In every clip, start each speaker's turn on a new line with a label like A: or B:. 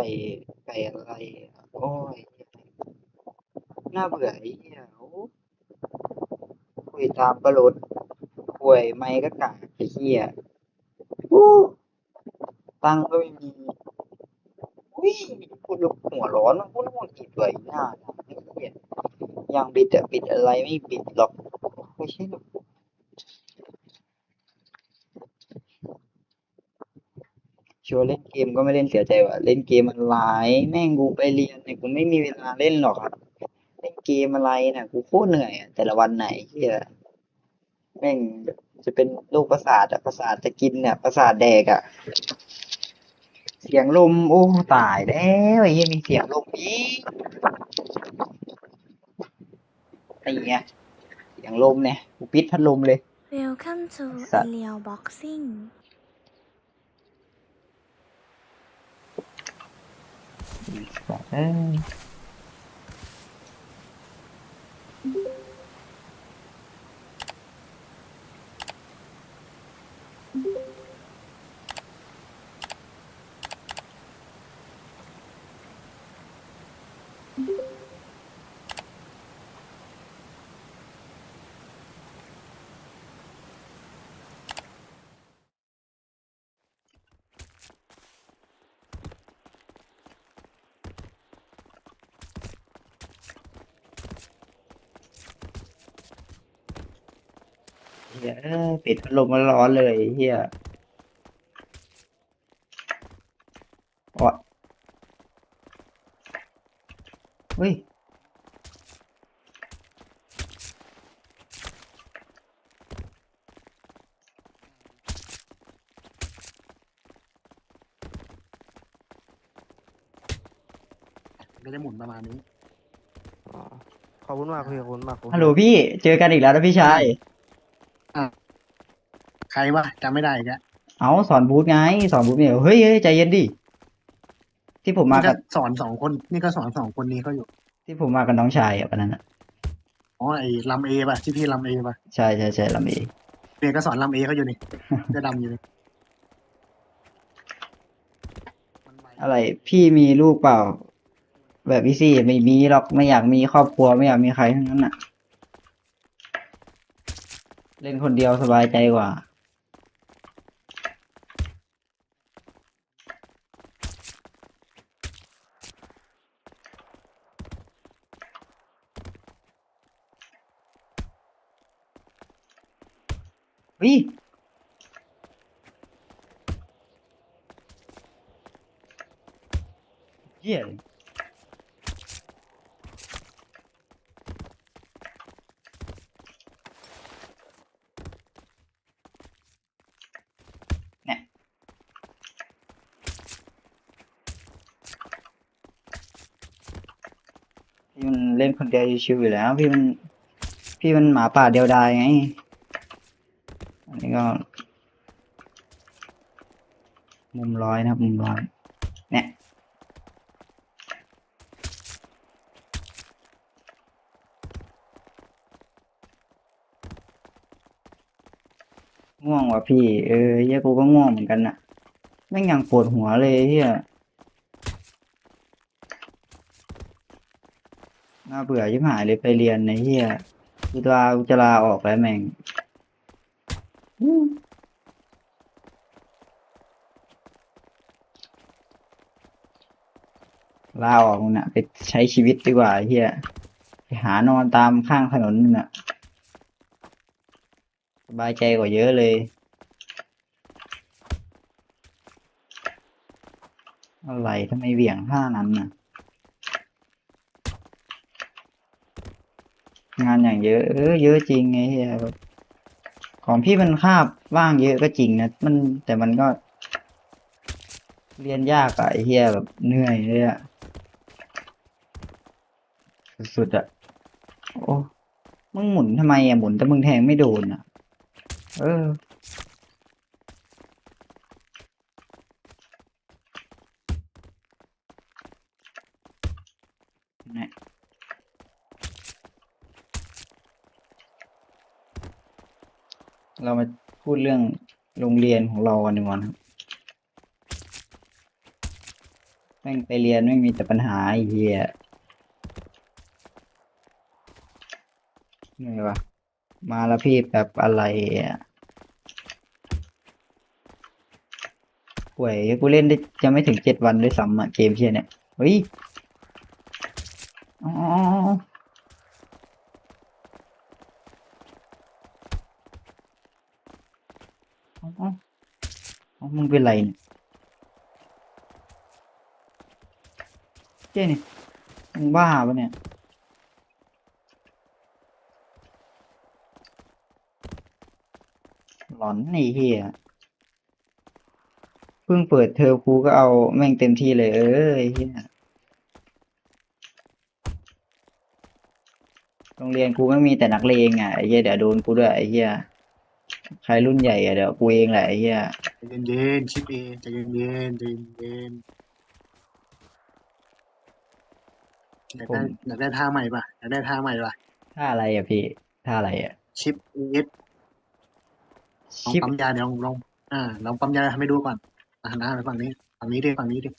A: ส่ใส่อะไรอะโอ้ยน่าเบื่อไอ้เหี้ยโอ้คุยตามก็รถคุยไม่ก็กากไอ้เหี้ยโอ้ตังก็ไม่มีอุ้ยพูดแล้วหัวร้อนพูดแล้วหงุดหงิดเลยหน้าไอ้เหี้ยยังบิดอะบิดอะไรไม่บิดหรอกไม่ใช่หรอก ชวนเล่นเกมก็ไม่เล่นเสียใจว่ะเล่นเกมอะไรแม่งกูไปเรียนเนี่ยกูไม่มีเวลาเล่นหรอกอะเล่นเกมอะไรน่ะกูโคตรเหนื่อยอะแต่ละวันไหนเหี้ยแม่งจะเป็นโรคประสาทอะประสาทจะกินเนี่ยประสาทแดกอะเสียงลมโอ้ตายแล้วไอ้เหี้ยมีเสียงลมอีกไอ้เงี้ยเสียงลมเนี่ยกูปิดพัดลมเลย
B: Welcome to
A: สัตว์
B: Alien Boxing
A: เอ้ เหี้ยเอ้ยปิดพัดลมมันร้อนเลยไอ้เฮียวะเฮ้ย
C: ไม่ได้หมุนประมาณนี้
D: อ๋อขอบคุณมากพี่ขอบคุณมากขอบคุณ
A: ฮัลโหลพี่ เจอกันอีกแล้วนะพี่ชาย
C: ใครวะจำไม่ได้อีกแล้ว
A: เอาสอนบูธไง สอนบูธเนี่ยเฮ้ยเฮ้ยใจเย็นดิที่ผมมา
C: นี่
A: กั
C: ก็
A: บ
C: สอนสองคน นี่ก็สอนสองคนนี้เขาอยู่
A: ที่ผมมากับน้องชายอะวันนั้นอะ
C: อ๋อไอ้ลำเอป่ะที่พี่ลำเอป่ะ
A: ใช่ใช่ใช่ลำเอ
C: เบียก็สอนลำเอเขาอยู่นี่ เสื้อดำอยู่นี่มันไว
A: อะไร พี่มีลูกเปล่า แบบพี่ซี่ไม่มีหรอกไม่อยากมีครอบครัวไม่อยากมีใครทั้งนั้นอะเล่นคนเดียวสบายใจกว่า วิเหี้ยเลยเนี่ยพี่มันเล่น คนเดียวชิวๆอยู่แล้ว พี่มันพี่มันหมาป่าเดียวดายไง อันนี้ก็ มุมร้อยนะครับ มุมร้อย เนี่ย ง่วงว่ะพี่ เออเฮียกูก็ง่วงเหมือนกันน่ะแม่งยังปวดหัวเลยเฮียน่า เบื่อยิ่งหายเลยไปเรียนในเฮียกูจะลากูจะลาออกแล้วแม่งลาออกน่ะไปใช้ชีวิตดีกว่าเฮียไปหานอนตามข้างถนนน่ะสบายใจกว่าเยอะเลยอะไรทำไมเหวี่ยงท่านั้นน่ะานอย่างเยอะเออเยอะจริงไงเฮียแบบของพี่มันคาบว่างเยอะก็จริงนะมันแต่มันก็ เรียนยากอะไอ้เฮียแบบเหนื่อยเลยอะสุดๆอะโอ้มึงหมุนทำไมอะหมุนแต่มึงแทงไม่โดนอะเออ เรามาพูดเรื่องโรงเรียนของเรากันดีกว่านะครับแม่งไปเรียนไม่งมีแต่ปัญหาไอ้เหี้ยนื่วะมาแล้วพี่แบบอะไรอะป่วยกูเล่นได้จะไม่ถึงเจ็ดวันด้วยซ้ำอะเกมเชี่ยเนี่ยเฮ้ยอ๋อ อ๋อมึงเป็นไรเนี่ยเจ๊นี่มึงบ้าปะเนี่ยหลอนไอ้เหี้ยเพิ่งเปิดเทอมครูก็เอาแม่งเต็มที่เลย เออไอ้เหี้ยโรงเรียนกูไม่มีแต่นักเลงอะไอ้เหี้ยเดี๋ยวโดนกูด้วยไอ้เหี้ย ใครรุ่นใหญ่อะเดี๋ยวกูเองแหละไอ้เหี้ย
C: ใจเย็นๆชิปเอใจเย็นๆใจเย็นๆอยากได้อยากได้ท่าใหม่ป่ะอยากได้ท่าใหม่ป่ะ
A: ท่าอะไรอะพี่ท่าอะไรอะ
C: ชิปเอสลอง
A: ชิป
C: ปั๊มยาเดี๋ยวลองอ่าลองปั๊มยาทำให้ดูก่อนอ่าหน้าไปฝั่งนี้ฝั่งนี้ดิฝั่งนี้ดิ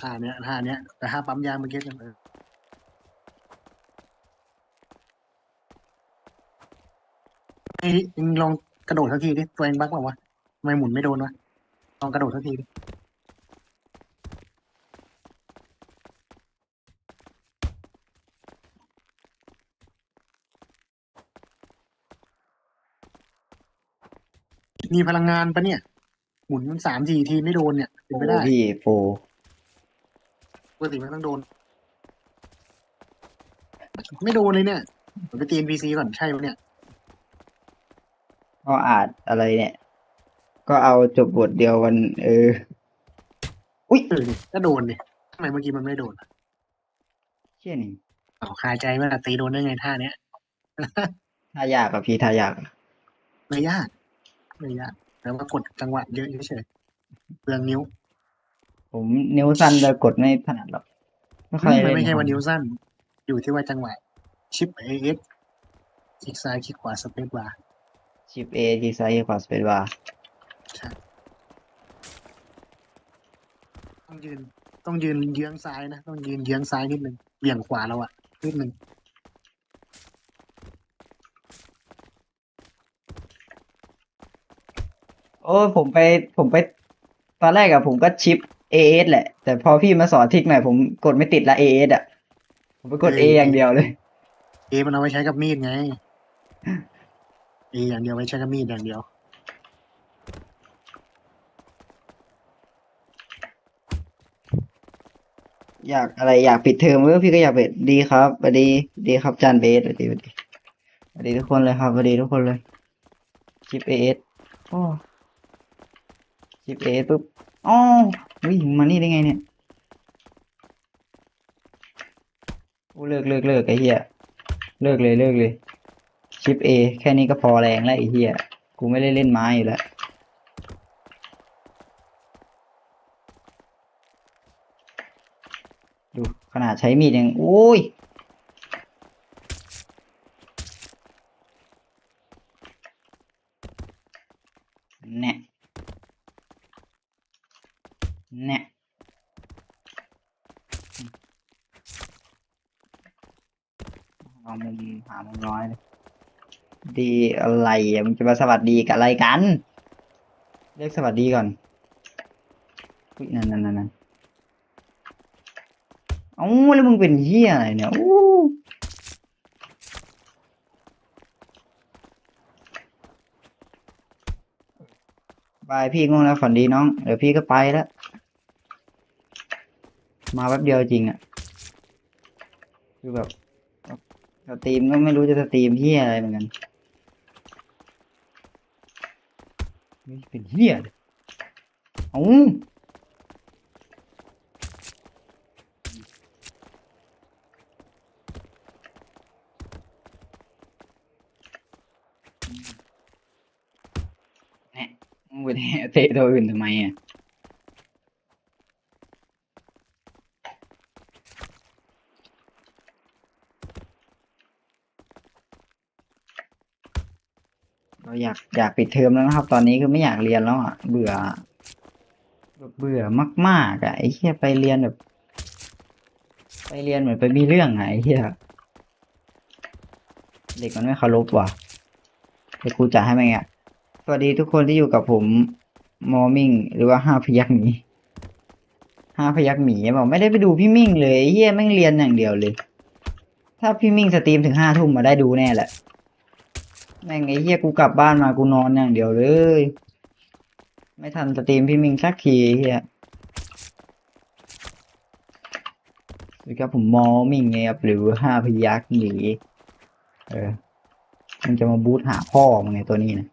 C: ท่าเนี้ยท่าเนี้ยแต่ถ้าปั๊มยาเมื่อกี้เออไอ้เอ็งลองกระโดดสักทีดิตัวเองบักเปล่าวะทำไมหมุนไม่โดนวะลองกระโดดสักทีดิมีพลังงานปะเนี่ย หมุนมันสามทีทีไม่โดนเนี่ยเป็นไม่ได้
A: พี่โปร
C: ปกติมันต้องโดน ไม่โดนเลยเนี่ยผมไปตี NPC ก่อนใช่ปะเนี่ย
A: ก็อาจอะไรเนี่ย ก็เอาจบบทเดียวกัน เออ อุ้ย
C: เออเนี่ยก็โดนเนี่ยทำไมเมื่อกี้มันไม่โดนอะ
A: เชี่ยนี่
C: อ๋อคาใจว่าตีโดนได้ไงท่าเนี้ย
A: ท่ายากอะพี่ท่ายากอะ
C: ไม่ยากไม่ยากแต่ว่ากดจังหวะเยอะเฉยๆเปลืองนิ้ว
A: ผมนิ้วสั้นเลยกดไม่ถนัดหรอกไม่ค่อย
C: มัน
A: เล่น
C: ไม่ใช่
A: ของ
C: ว่านิ้วสั้น อยู่ที่ว่าจังหวะชิปเอสคลิกซ้ายคลิกขวาสเปซบาร์
A: ชิปเอที่ไซส์กว่าสเปซบาร์
C: ใช่ต้องยืนต้องยืนเยื้องซ้ายนะ ต้องยืนเยื้องซ้ายนิดนึงเบี่ยงขวาเราอะนิดนึง
A: โอ้ยผมไปผมไป ตอนแรกอะผมก็ชิป เอสแหละ แต่พอพี่มาสอนทริกใหม่ผมกดไม่ติดละเอสอะผมไปกดเออย่างเดียวเลย
C: เอมันเอาไว้ใช้กับมีดไงเออย่างเดียวไว้ใช้กับมีดอย่างเดียว
A: อยากอะไรอยากปิดเทอมเออพี่ก็อยากปิดดีครับสวัสดีดีครับจานเบสสวัสดีสวัสดีสวัสดีทุกคนเลยครับสวัสดีทุกคนเลยชิปเอสโอ้ชิปเอสปุ๊บ อ๋อวิ่งมานี่ได้ไงเนี่ยโอ้เลิกเลิกเลิกไอ้เหี้ยเลิกเลยเลิกเลยชิปเอแค่นี้ก็พอแรงแล้วไอ้เหี้ยกูไม่ได้เล่นไม้อยู่แล้วดูขนาดใช้มีดยังโอ้ย ดีอะไรมึงจะมาสวัสดีกับอะไรกัน เรียกสวัสดีก่อนนั่นนั่นนั่นเอ้าแล้วมึงเป็นเหี้ยอะไรเนี่ยบายพี่ง่วงแล้วฝันดีน้อง เดี๋ยวพี่ก็ไปแล้ว มาแป๊บเดียวจริงอะคือแบบสตรีมก็ไม่รู้จะสตรีมที่อะไรเหมือนกัน เฮ้ยเป็นเฮียเลยเอาเนี่ยมึงไปเตะตัวอื่นทำไมอะ เรา อยากปิดเทอมแล้วนะครับ ตอนนี้คือไม่อยากเรียนแล้วอะ เบื่อ เบื่อมากๆอะไอ้เหี้ยไปเรียนแบบ ไปเรียนเหมือนไปมีเรื่องอะไอ้เหี้ยเด็กมันไม่เคารพว่ะเดี๋ยวครูจะให้ไหมอะสวัสดีทุกคนที่อยู่กับผมมอมิงหรือว่าห้าพยักหมีห้าพยักหมีบอกไม่ได้ไปดูพี่มิ่งเลยไอ้เหี้ยแม่งเรียนอย่างเดียวเลย ถ้าพี่มิ่งสตรีมถึงห้าทุ่มมาได้ดูแน่แหละ แม่งไอ้เหี้ยกูกลับบ้านมากูนอนอย่างเดียวเลย ไม่ทันสตรีมพี่มิงสักทีเหี้ยสวัสดีครับผมมอมิงไงครับหรือห้าพยักหนีเออมันจะมาบูทหาพ่อมึงไงตัวนี้นะ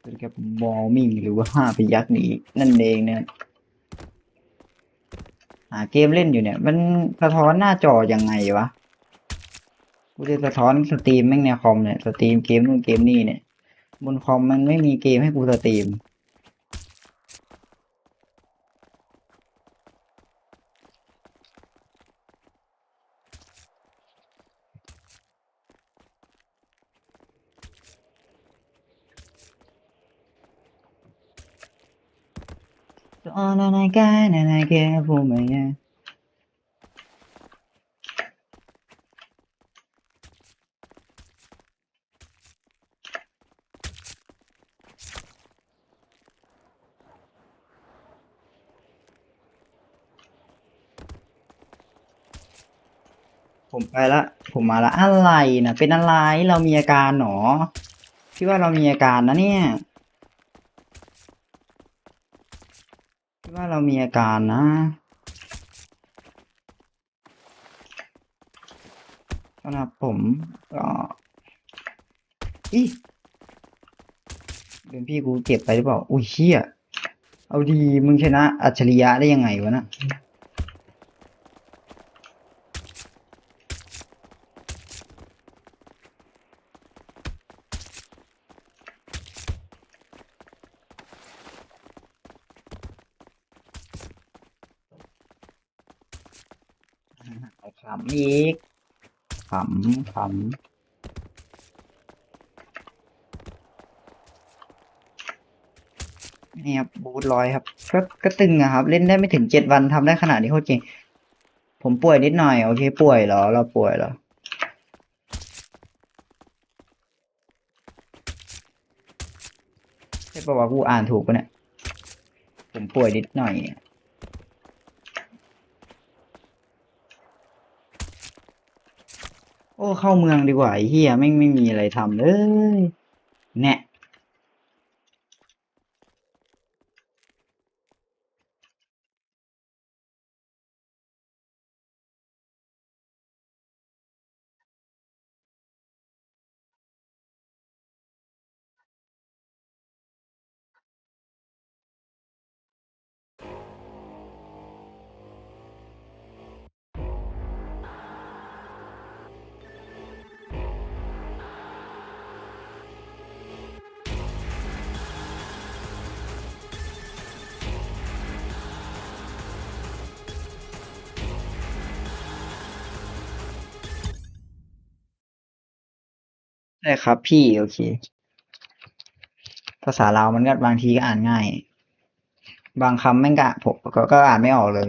A: สวัสดีครับผมมอมิงหรือว่าห้าพยักหนีนั่นเองเนี่ย หาเกมเล่นอยู่เนี่ย มันสะท้อนหน้าจอยังไงวะกูจะสะท้อนสตรีมแม่งในคอมเนี่ยสตรีมเกมนู่นเกมนี่เนี่ย บนคอมมันไม่มีเกมให้กูสตรีม ตอนนั้นกันนั้นแกผมไม่ยังผมไปละ ผมมาละอะไรนะเป็นอะไรเรามีอาการหนอพี่ว่าเรามีอาการนะเนี่ย คิด ว่าเรามีอาการนะสำหรับผมก็อีเป็นพี่กูเก็บไปหรือเปล่า อุ้ยเฮียเอาดีมึงชนะอัจฉริยะได้ยังไงวะนะ ขำอีกขำขำนี่ครับบูทร้อยครับก็ก็ตึงอะครับ เล่นได้ไม่ถึงเจ็ดวันทำได้ขนาดนี้โคตรเก่งผมป่วยนิดหน่อย โอเคป่วยเหรอ เราป่วยเหรอใช่ปะวะกูอ่านถูกปะเนี่ย ผมป่วยนิดหน่อย โอ้เข้าเมืองดีกว่าไอ้เฮียไม่งไม่มีอะไรทำเลยแน่ ใช่ครับพี่ โอเค ภาษาลาวมันก็บางทีก็อ่านง่าย บางคำแม่งกะผมก็ก็อ่านไม่ออกเลย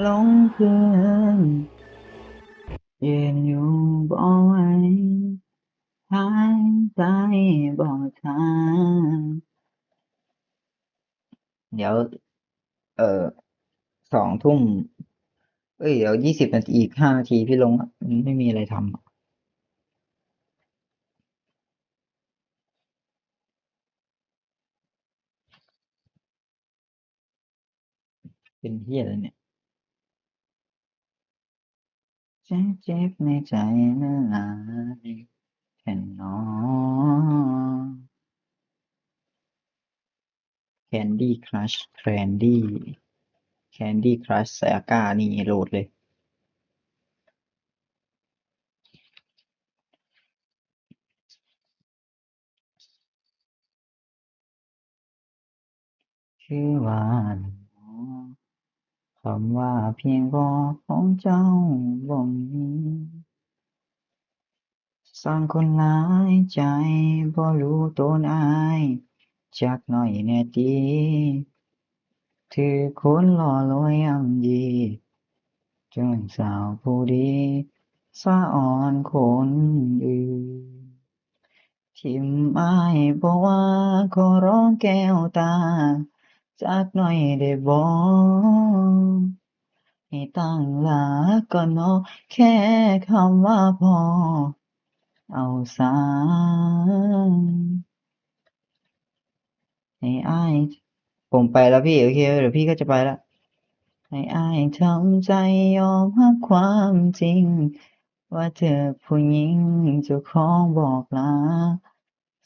A: หลงเพื่อนยืนอยู่บ่ไหวหายใจบ่ทันเดี๋ยว เอ่อสองทุ่มเอ้ยเดี๋ยวยี่สิบนาทีอีกห้านาทีพี่ลงอะไม่มีอะไรทำอะเป็นเฮียอะไรเนี่ย เจ็บเจ็บในใจละลายแค่นอ Candy Crush Candy Candy Crush ใส่อานี่โหลดเลย ชื่อว่าหน คำว่าเพียงพอของเจ้าบ่มีสร้างคนหลายใจบ่รู้ตนอายจักหน่อยแน่ติถือคนหล่อลวงย่ำยีจนสาวผู้ดีสะอ่อนคนอื่นทิมอ้บ่ว่าขอร้องแก้วตา จักหน่อยได้บ่ให้ตั้งหลักก่อนเนาะแค่คำว่าพอ เอาซะให้อ้ายผมไปแล้วพี่ โอเคเดี๋ยวพี่ก็จะไปล้วให้อ้ายทำใจยอมรับความจริง ว่าเธอผู้หญิงเจ้าของบอกลา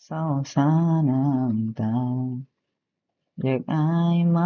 A: เศร้าสาน้ำตา อยากอายมา